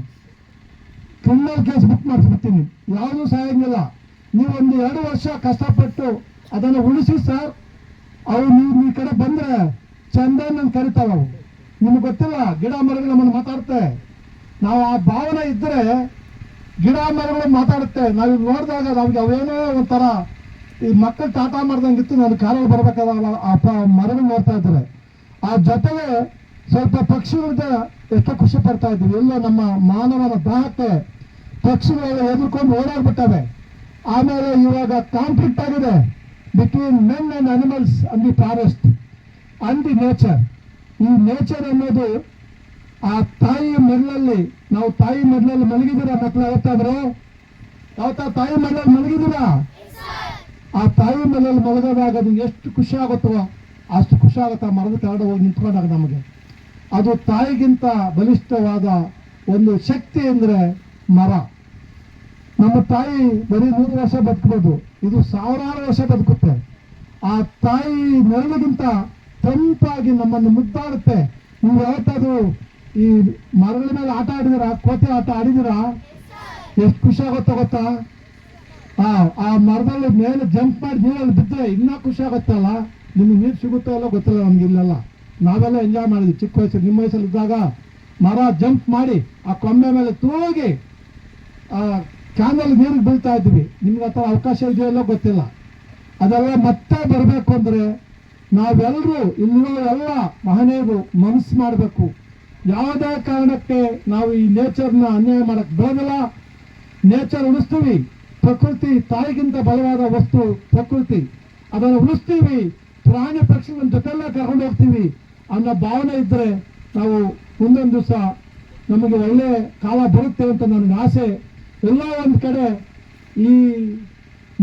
ಕ್ರಿಮಿನಲ್ ಕೇಸ್ ಬುಕ್ ಮಾಡಿಸ್ಬಿಡ್ತೀನಿ. ಯಾವುದೂ ನೀವು ಒಂದು ಎರಡು ವರ್ಷ ಕಷ್ಟಪಟ್ಟು ಅದನ್ನು ಉಳಿಸಿ ಸರ್. ಅವು ನೀವು ಈ ಕಡೆ ಬಂದರೆ ಚಂದ ನಾನು ಕರಿತಾವೆ ಅವು ನಿಮ್ಗೆ ಗೊತ್ತಿಲ್ಲ, ಗಿಡ ಮರಗಳು ನಮ್ಮನ್ನು ಮಾತಾಡುತ್ತೆ. ನಾವು ಆ ಭಾವನೆ ಇದ್ದರೆ ಗಿಡ ಮರಗಳು ಮಾತಾಡುತ್ತೆ. ನಾವು ನೋಡಿದಾಗ ನಮಗೆ ಅವೇನೋ ಒಂಥರ ಈ ಮಕ್ಕಳು ಟಾಟಾ ಮಾಡ್ದಂಗಿತ್ತು ನಾನು ಕಾರಲ್ಲಿ ಬರಬೇಕಾದ ಆ ಪ ಮರಗಳು ನೋಡ್ತಾ ಇದ್ದಾರೆ. ಆ ಜೊತೆಗೆ ಸ್ವಲ್ಪ ಪಕ್ಷಿಗಳಿಂದ ಎಷ್ಟೋ ಖುಷಿ ಪಡ್ತಾ ಇದ್ದೀವಿ ಎಲ್ಲ ನಮ್ಮ ಮಾನವನ ದಾಹಕ್ಕೆ ಪಕ್ಷಿಗಳೆಲ್ಲ ಎದುರ್ಕೊಂಡು ಓಡಾಡ್ಬಿಟ್ಟವೆ. ಆಮೇಲೆ ಇವಾಗ ಕಾನ್ಫ್ಲಿಕ್ಟ್ ಆಗಿದೆ. Between men and animals and the forest and the nature ಈ ನೇಚರ್ ಅನ್ನೋದು ಆ ತಾಯಿ ಮರಳಲ್ಲಿ ನಾವು ತಾಯಿ ಮರಳಲ್ಲಿ ಮಲಗಿದ್ದೀರಾ ಮಕ್ಕಳು? ಯಾವತ್ತಾದ್ರೆ? ಯಾವತ್ತ ತಾಯಿ ಮರಳಲ್ಲಿ ಮಲಗಿದ್ದೀರಾ? ಆ ತಾಯಿ ಮನೆಯಲ್ಲಿ ಮಲಗೋದಾಗ ಅದು ಎಷ್ಟು ಖುಷಿ ಆಗುತ್ತೋ ಅಷ್ಟು ಖುಷಿ ಆಗುತ್ತೆ ಆ ಮರದ ಕೆಳಗಡೆ ಹೋಗಿ ನಿಂತ್ಕೊಂಡಾಗ ನಮಗೆ. ಅದು ತಾಯಿಗಿಂತ ಬಲಿಷ್ಠವಾದ ಒಂದು ಶಕ್ತಿ ಅಂದರೆ ಮರ. ನಮ್ಮ ತಾಯಿ ಬರೀ ನೂರು ವರ್ಷ ಬದುಕಬಹುದು ಇದು ಸಾವಿರಾರು ವರ್ಷ ಬದುಕುತ್ತೆ. ಆ ತಾಯಿ ನೆರಳಿಗಿಂತ ತಂಪಾಗಿ ನಮ್ಮನ್ನು ಮುದ್ದಾಡುತ್ತೆ. ನೀವು ಯಾವತ್ತದು ಈ ಮರಗಳ ಮೇಲೆ ಆಟ ಆಡಿದಿರಾ ಕೋಟೆ ಆಟ ಆಡಿದಿರಾ ಎಷ್ಟು ಖುಷಿ ಆಗುತ್ತೆ ಗೊತ್ತಾ? ಆ ಮರದಲ್ಲಿ ಮೇಲೆ ಜಂಪ್ ಮಾಡಿ ನೀರಲ್ಲಿ ಬಿದ್ದರೆ ಇನ್ನೂ ಖುಷಿ ಆಗುತ್ತಲ್ಲ? ನಿಮ್ಗೆ ನೀರು ಸಿಗುತ್ತೋ ಅಲ್ಲ ಗೊತ್ತಿಲ್ಲ ನಮ್ಗೆ ಇಲ್ಲೆಲ್ಲ. ನಾವೆಲ್ಲ ಎಂಜಾಯ್ ಮಾಡಿದ್ವಿ. ಚಿಕ್ಕ ವಯಸ್ಸಲ್ಲಿ ನಿಮ್ಮ ವಯಸ್ಸಲ್ಲಿ ಇದ್ದಾಗ ಮರ ಜಂಪ್ ಮಾಡಿ ಆ ಕೊಂಬೆ ಮೇಲೆ ತೂಗಿ, ಆ ಕ್ಯಾನಲ್ ನೀರಿಗೆ ಬೀಳ್ತಾ ಇದ್ವಿ. ನಿಮ್ಗೆ ಆ ಥರ ಅವಕಾಶ ಇದೆಯೋ ಇಲ್ಲೋ ಗೊತ್ತಿಲ್ಲ. ಅದೆಲ್ಲ ಮತ್ತೆ ಬರಬೇಕು ಅಂದರೆ ನಾವೆಲ್ಲರೂ ಇಲ್ಲಿರೋ ಎಲ್ಲ ಮಹನೀಯರು ಮನಸ್ಸು ಮಾಡಬೇಕು. ಯಾವುದೇ ಕಾರಣಕ್ಕೆ ನಾವು ಈ ನೇಚರ್ನ ಅನ್ಯಾಯ ಮಾಡಕ್ಕೆ ಬರೋದಿಲ್ಲ ನೇಚರ್ ಉಳಿಸ್ತೀವಿ. ಪ್ರಕೃತಿ ತಾಯಿಗಿಂತ ಬಲವಾದ ವಸ್ತು ಪ್ರಕೃತಿ. ಅದನ್ನು ಉಳಿಸ್ತೀವಿ. ಪ್ರಾಣಿ ಪಕ್ಷಿಗಳ ಜೊತೆಲ್ಲ ಕರ್ಕೊಂಡು ಹೋಗ್ತೀವಿ ಅನ್ನೋ ಭಾವನೆ ಇದ್ದರೆ ನಾವು ಮುಂದೊಂದು ದಿವಸ ನಮಗೆ ಒಳ್ಳೆ ಕಾಲ ಬರುತ್ತೆ ಅಂತ ನನ್ನ ಆಸೆ. ಎಲ್ಲ ಒಂದು ಕಡೆ ಈ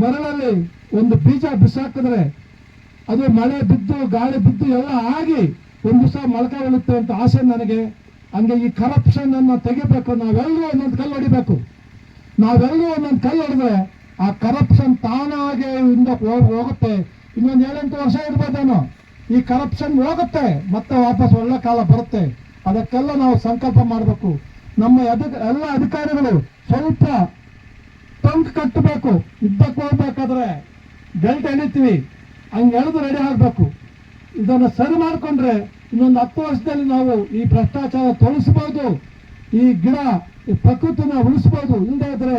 ಮರಳಲ್ಲಿ ಒಂದು ಬೀಜ ಬಿಸಾಕಿದ್ರೆ ಅದು ಮಳೆ ಬಿದ್ದು, ಗಾಳಿ ಬಿದ್ದು ಎಲ್ಲ ಆಗಿ ಒಂದು ದಿವಸ ಮೊಳಕೆ ಉಳುತ್ತೆ ಅಂತ ಆಸೆ ನನಗೆ. ಹಂಗೆ ಈ ಕರಪ್ಷನ್ ಅನ್ನು ತೆಗಿಬೇಕು. ನಾವೆಲ್ಲರೂ ಒಂದೊಂದು ಕಲ್ಲು ಹೊಡಿಬೇಕು ನಾವೆಲ್ಲರೂ ಒಂದೊಂದು ಕೈ ಹಿಡಿದ್ರೆ ಆ ಕರಪ್ಷನ್ ತಾನಾಗೆ ಇಂದ ಹೋಗ್- ಹೋಗುತ್ತೆ. ಇನ್ನೊಂದು ಏಳೆಂಟು ವರ್ಷ ಇರ್ಬೋದೇನೋ ಈ ಕರಪ್ಷನ್ ಹೋಗುತ್ತೆ, ಮತ್ತೆ ವಾಪಸ್ ಒಳ್ಳೆ ಕಾಲ ಬರುತ್ತೆ. ಅದಕ್ಕೆಲ್ಲ ನಾವು ಸಂಕಲ್ಪ ಮಾಡಬೇಕು. ನಮ್ಮ ಎಲ್ಲ ಅಧಿಕಾರಿಗಳು ಸ್ವಲ್ಪ ಟಂಕ್ ಕಟ್ಟಬೇಕು. ಯುದ್ಧಕ್ಕೆ ಹೋಗ್ಬೇಕಾದ್ರೆ ಬೆಲ್ಟ್ ಎಳಿತೀವಿ. ಹಂಗೆ ಎಳೆದು ರೆಡಿ ಆಗಬೇಕು. ಇದನ್ನು ಸರಿ ಮಾಡಿಕೊಂಡ್ರೆ ಇನ್ನೊಂದು ಹತ್ತು ವರ್ಷದಲ್ಲಿ ನಾವು ಈ ಭ್ರಷ್ಟಾಚಾರ ತೊಲಗಿಸ್ಬೋದು ಈ ಗಿಡ ಈ ಪ್ರಕೃತಿನ ಉಳಿಸ್ಬೋದು. ಇಲ್ಲದೆ ಇದ್ರೆ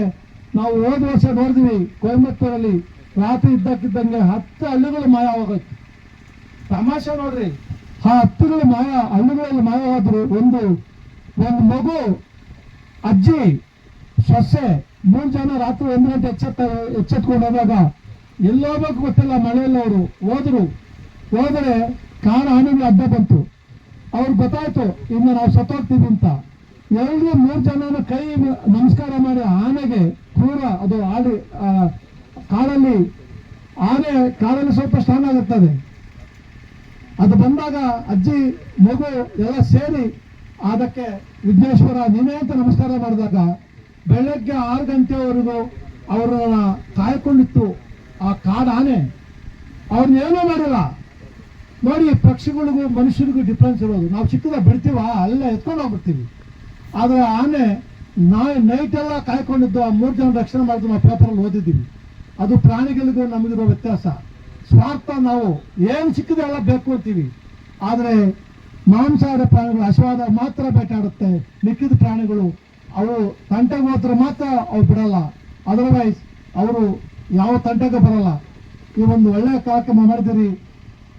ನಾವು ಹೋದ ವರ್ಷ ನೋಡಿದ್ವಿ, ಕೊಯಂಬತ್ತೂರಲ್ಲಿ ರಾತ್ರಿ ಇದ್ದಕ್ಕಿದ್ದಂಗೆ ಹತ್ತು ಹಳ್ಳಿಗಳು ಮಾಯವಾಗುತ್ತೆ ತಮಾಷೆ ನೋಡ್ರಿ, ಆ ಹತ್ತುಗಳು ಮಾಯ, ಹಳ್ಳಿಗಳಲ್ಲಿ ಮಾಯವಾದ್ರು ಒಂದು ಒಂದು ಮಗು, ಅಜ್ಜಿ, ಸೊಸೆ, ಮೂರು ಜನ ರಾತ್ರಿ ಒಂದು ಗಂಟೆ ಎಚ್ಚೆತ್ತ, ಎಚ್ಚೆತ್ಕೊಂಡು ಹೋದಾಗ ಎಲ್ಲೋಗ್ಬೇಕು ಗೊತ್ತಿಲ್ಲ ಮಳೆಯಲ್ಲಿ ಅವರು ಹೋದ್ರು. ಹೋದರೆ ಕಾರ ಆನೆಗೆ ಅಡ್ಡ ಬಂತು. ಅವ್ರಿಗೆ ಗೊತ್ತಾಯ್ತು, ಇನ್ನು ನಾವು ಸತ್ತೋಗ್ತೀವಿ ಅಂತ. ಎಲ್ಲರೂ ಮೂರು ಜನನ ಕೈ ನಮಸ್ಕಾರ ಮಾಡಿ ಆನೆಗೆ ಕ್ರೂರ ಅದು ಆಡಿ ಆ, ಕಾಡಲ್ಲಿ ಆನೆ ಕಾಲಲ್ಲಿ ಸ್ವಲ್ಪ ಸ್ಟ್ರಾಂಗ್ ಆಗುತ್ತದೆ. ಅದು ಬಂದಾಗ ಅಜ್ಜಿ ಮಗು ಎಲ್ಲ ಸೇರಿ ಅದಕ್ಕೆ ವಿಘ್ನೇಶ್ವರ ನೀನೇ ಅಂತ ನಮಸ್ಕಾರ ಮಾಡಿದಾಗ ಬೆಳಗ್ಗೆ ಆರು ಗಂಟೆವರೆಗೂ ಅವರನ್ನ ಕಾಯ್ಕೊಂಡಿತ್ತು ಆ ಕಾಡ ಆನೆ. ಅವ್ರನ್ನ ಏನೂ ಮಾಡಿಲ್ಲ. ನೋಡಿ ಪಕ್ಷಿಗಳಿಗೂ ಮನುಷ್ಯರಿಗೂ ಡಿಫ್ರೆನ್ಸ್ ಇರೋದು. ನಾವು ಚಿಕ್ಕದಾಗ ಬಿಡ್ತೀವ ಅಲ್ಲೇ ಎತ್ಕೊಂಡು ಹೋಗ್ಬಿಡ್ತೀವಿ. ಆದರೆ ಆನೆ ನೈಟ್ ಎಲ್ಲ ಕಾಯ್ಕೊಂಡಿದ್ದು ಆ ಮೂರು ಜನ ರಕ್ಷಣೆ ಮಾಡಿದ್ರು ನಾವು ಪೇಪರಲ್ಲಿ ಓದಿದ್ದೀವಿ. ಅದು ಪ್ರಾಣಿಗಳಿಗೂ ನಮಗಿರೋ ವ್ಯತ್ಯಾಸ. ಸ್ವಾರ್ಥ ನಾವು ಏನು ಸಿಕ್ಕಿದೆ ಬೇಕು ಅಂತೀವಿ. ಆದರೆ ಮಾಂಸಾಹಾರ ಪ್ರಾಣಿಗಳು, ಹಸಿವಾದ ಮಾತ್ರ ಬೇಟಾಡುತ್ತೆ, ಮಿಕ್ಕಿದ ಪ್ರಾಣಿಗಳು. ಅವು ತಂಟೆಗೆ ಹೋದ್ರೆ ಮಾತ್ರ ಅವು ಬಿಡಲ್ಲ. ಅದರ್ವೈಸ್ ಅವರು ಯಾವ ತಂಟೆಗೆ ಬರಲ್ಲ. ಈ ಒಂದು ಒಳ್ಳೆಯ ಕಾರ್ಯಕ್ರಮ ಮಾಡಿದಿರಿ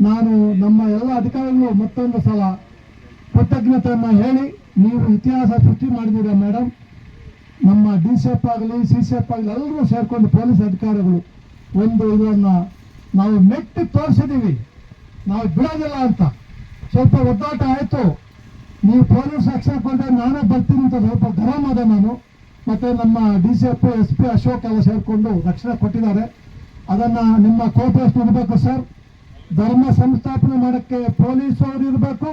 ನಾನು ನಮ್ಮ ಎಲ್ಲ ಅಧಿಕಾರಿಗಳು ಮತ್ತೊಂದು ಸಲ ಕೃತಜ್ಞತೆಯನ್ನು ಹೇಳಿ ನೀವು ಇತಿಹಾಸ ಸೃಷ್ಟಿ ಮಾಡಿದ್ದೀರಾ ಮೇಡಮ್? ನಮ್ಮ ಡಿ ಸಿ ಎಫ್ ಆಗಲಿ, ಸಿ ಸಿ ಎಫ್ ಆಗಲಿ, ಎಲ್ಲರೂ ಸೇರಿಕೊಂಡು ಪೊಲೀಸ್ ಅಧಿಕಾರಿಗಳು ಒಂದು ಇದನ್ನು ನಾವು ಮೆಟ್ಟಿ ತೋರಿಸಿದ್ದೀವಿ. ನಾವು ಬಿಡೋದಿಲ್ಲ ಅಂತ. ಸ್ವಲ್ಪ ಒದ್ದಾಟ ಆಯಿತು. ನೀವು ಪೊಲೀಸ್ ಆಕ್ಷನ್ ಕೊಟ್ಟರೆ ನಾನೇ ಬರ್ತೀನಿ ಅಂತ ಸ್ವಲ್ಪ ಗರಂ ಅದ ನಾನು. ಮತ್ತು ನಮ್ಮ D C F, S P Ashok ಎಲ್ಲ ಸೇರಿಕೊಂಡು ರಕ್ಷಣೆ ಕೊಟ್ಟಿದ್ದಾರೆ. ಅದನ್ನು ನಿಮ್ಮ ಕೋಪರೇಷನ್ ಇರಬೇಕು ಸರ್. ಧರ್ಮ ಸಂಸ್ಥಾಪನೆ ಮಾಡೋಕ್ಕೆ ಪೊಲೀಸವರು ಇರಬೇಕು.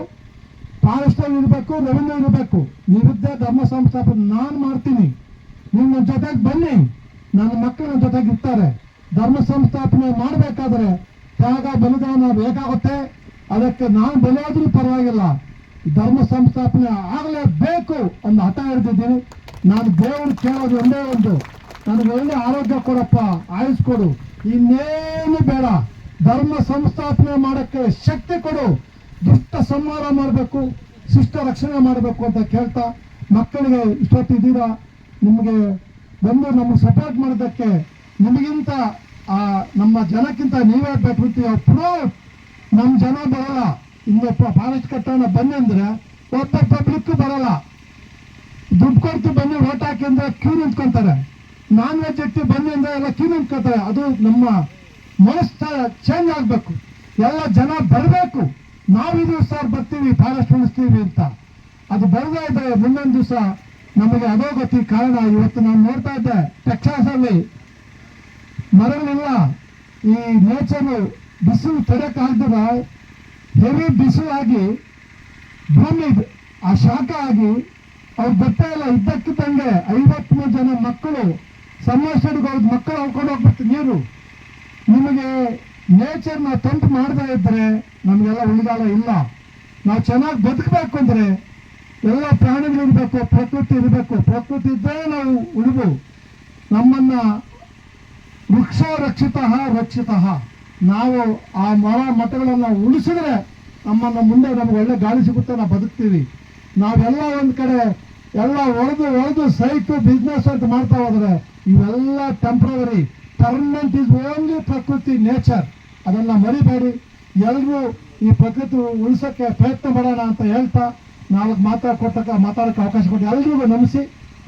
ಫಾರೆಸ್ಟರ್ ಇರಬೇಕು ರೆವಿನ್ಯೂ ಇರಬೇಕು. ನಿರುದ್ಧ ಧರ್ಮ ಸಂಸ್ಥಾಪನೆ ನಾನು ಮಾಡ್ತೀನಿ. ನೀವು ನನ್ನ ಜೊತೆಗೆ ಬನ್ನಿ. ನನ್ನ ಮಕ್ಕಳು ನನ್ನ ಜೊತೆಗೆ ಇರ್ತಾರೆ. ಧರ್ಮ ಸಂಸ್ಥಾಪನೆ ಮಾಡಬೇಕಾದ್ರೆ ತ್ಯಾಗ, ಬಲಿದಾನ ಬೇಕಾಗುತ್ತೆ ಅದಕ್ಕೆ ನಾನು ಬಲಿಯಾದರೂ ಪರವಾಗಿಲ್ಲ. ಧರ್ಮ ಸಂಸ್ಥಾಪನೆ ಆಗಲೇಬೇಕು ಅಂತ ಹಠ ಹಿಡಿದಿದ್ದೀನಿ. ನಾನು ದೇವರು ಕೇಳೋದು ಒಂದೇ ಒಂದು. ನನಗೆ ಒಳ್ಳೆ ಆರೋಗ್ಯ ಕೊಡಪ್ಪ, ಆಯುಷ್ ಕೊಡು. ಇನ್ನೇನು ಬೇಡ. ಧರ್ಮ ಸಂಸ್ಥಾಪನೆ ಮಾಡಕ್ಕೆ ಶಕ್ತಿ ಕೊಡು. ಸಂಹಾರ ಮಾಡಬೇಕು ಶಿಷ್ಟ ರಕ್ಷಣೆ ಮಾಡಬೇಕು ಅಂತ ಕೇಳ್ತಾ ಮಕ್ಕಳಿಗೆ ಇಷ್ಟೊತ್ತಿದ್ದೀರಾ ನಿಮಗೆ ಬಂದು ನಮ್ಮ ಸಪೋರ್ಟ್ ಮಾಡೋದಕ್ಕೆ ನಿಮಗಿಂತ, ಆ, ನಮ್ಮ ಜನಕ್ಕಿಂತ ನೀವೇ ಬೆಟ್ಟಿ ಪ್ರೂಫ್ ನಮ್ಮ ಜನ ಬರಲ್ಲ. ಇನ್ನು ಫಾರೆಸ್ಟ್ ಕಟ್ಟೋಣ ಬನ್ನಿ ಅಂದರೆ ಒಬ್ಬ ಪಬ್ಲಿಕ್ ಬರಲ್ಲ. ದುಡ್ಡು ಕೊಡ್ತು ಬನ್ನಿ, ಓಟ್ ಹಾಕಿ ಅಂದ್ರೆ ಕ್ಯೂ ನಿಂತ್ಕೊಂತಾರೆ. ನಾನ್ ವೆಜ್ ಇಟ್ಟು ಬನ್ನಿ ಅಂದ್ರೆ ಎಲ್ಲ ಕ್ಯೂ ನಿಂತ್ಕೊತಾರೆ. ಅದು ನಮ್ಮ ಮನಸ್ಸು ಚೇಂಜ್ ಆಗಬೇಕು. ಎಲ್ಲ ಜನ ಬರಬೇಕು. ನಾವಿದೀವಿ ಸರ್ ಬರ್ತೀವಿ ಫಾರೆಸ್ಟ್ ಉಳಿಸ್ತೀವಿ ಅಂತ. ಅದು ಬರದೇ ಇದ್ರೆ ಮುಂದೊಂದು ದಿವಸ ನಮಗೆ ಅಧೋಗತಿ ಕಾರಣ. ಇವತ್ತು ನಾನು ನೋಡ್ತಾ ಇದ್ದೆ ಟೆಕ್ಸಾಸ್ ಅಲ್ಲಿ ಮರಗಳಿಲ್ಲ ಈ ನೇಚರ್ ಬಿಸಿಲು ತಡೆಯಕ್ಕಾಗ್ದಿರ ಹೆವಿ ಬಿಸಿಲಾಗಿ, ಭೂಮಿ ಆ ಶಾಖ ಆಗಿ ಅವ್ರು ಬರ್ತಾ ಇಲ್ಲ. ಇದ್ದಕ್ಕಿದ್ದಂಗೆ ಐವತ್ಮೂರು ಜನ ಮಕ್ಕಳು ಸಮ್ಮರ್ಸ್ಟೆಡ್ಗೆ ಅವ್ರ ಮಕ್ಕಳು ಹೋಗ್ಬಿಡ್ತು ನೀರು. ನಿಮಗೆ ನೇಚರ್ನ ತಂಪು ಮಾಡದೇ ಇದ್ರೆ ನಮಗೆಲ್ಲ ಉಳಿಗಾಲ ಇಲ್ಲ. ನಾವು ಚೆನ್ನಾಗಿ ಬದುಕಬೇಕು ಅಂದ್ರೆ ಎಲ್ಲ ಪ್ರಾಣಿಗಳು ಇರಬೇಕು, ಪ್ರಕೃತಿ ಇರಬೇಕು. ಪ್ರಕೃತಿ ಇದ್ದರೆ ನಾವು ಉಳಿಬೋದು. ನಮ್ಮನ್ನ ವೃಕ್ಷ ರಕ್ಷಿತ ರಕ್ಷಿತ. ನಾವು ಆ ಮರ ಮಠಗಳನ್ನು ಉಳಿಸಿದ್ರೆ ನಮ್ಮನ್ನ ಮುಂದೆ ನಮ್ಗೆ ಒಳ್ಳೆ ಗಾಳಿ ಸಿಗುತ್ತೆ, ನಾವು ಬದುಕ್ತೀವಿ. ನಾವೆಲ್ಲ ಒಂದು ಕಡೆ ಎಲ್ಲ ಒಡೆದು ಒಡೆದು ಸೈಟು ಬಿಸ್ನೆಸ್ ಅಂತ ಮಾಡ್ತಾ ಹೋದರೆ ಇವೆಲ್ಲ ಟೆಂಪ್ರವರಿ ಪರ್ಮನೆಂಟ್ ಇಸ್ ಓನ್ಲಿ ಪ್ರಕೃತಿ ನೇಚರ್ ಅದನ್ನ ಮರಿಬೇಡಿ. ಎಲ್ಲರೂ ಈ ಪ್ರಕೃತಿ ಉಳಿಸೋಕ್ಕೆ ಪ್ರಯತ್ನ ಮಾಡೋಣ ಅಂತ ಹೇಳ್ತಾ ನಾವು ಮಾತಾಡ್ಕೊಟ್ಟಕ್ಕೆ ಮಾತಾಡೋಕ್ಕೆ ಅವಕಾಶ ಕೊಟ್ಟು ಎಲ್ರಿಗೂ ನಮಿಸಿ.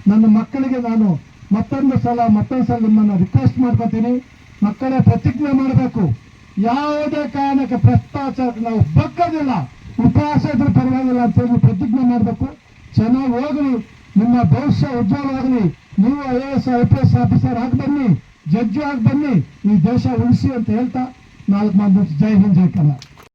ನನ್ನ ಮಕ್ಕಳಿಗೆ ನಾನು ಮತ್ತೊಂದು ಸಲ ಮತ್ತೊಂದು ಸಲ ನಿಮ್ಮನ್ನು ರಿಕ್ವೆಸ್ಟ್ ಮಾಡ್ಕೊತೀನಿ. ಮಕ್ಕಳೇ ಪ್ರತಿಜ್ಞೆ ಮಾಡಬೇಕು. ಯಾವುದೇ ಕಾರಣಕ್ಕೆ ಭ್ರಷ್ಟಾಚಾರಕ್ಕೆ ನಾವು ಬಗ್ಗೋದಿಲ್ಲ. ಉಪವಾಸ ಇದ್ರೂ ಪರವಾಗಿಲ್ಲ ಅಂತ ಹೇಳಿ ಪ್ರತಿಜ್ಞೆ ಮಾಡಬೇಕು. ಚೆನ್ನಾಗಿ ಹೋಗಲಿ. ನಿಮ್ಮ ಭವಿಷ್ಯ ಉಜ್ವಲವಾಗಲಿ ನೀವು I A S, I P S officer ಆಗಿ ಬನ್ನಿ. ಜಡ್ಜು ಆಗಿ ಬನ್ನಿ ಈ ದೇಶ ಉಳಿಸಿ ಅಂತ ಹೇಳ್ತಾ ನಾಲ್ಕು ಮಂದಿ ಜೈ ಹಿಂದ್ ಜೈ ಕನ್ನಡ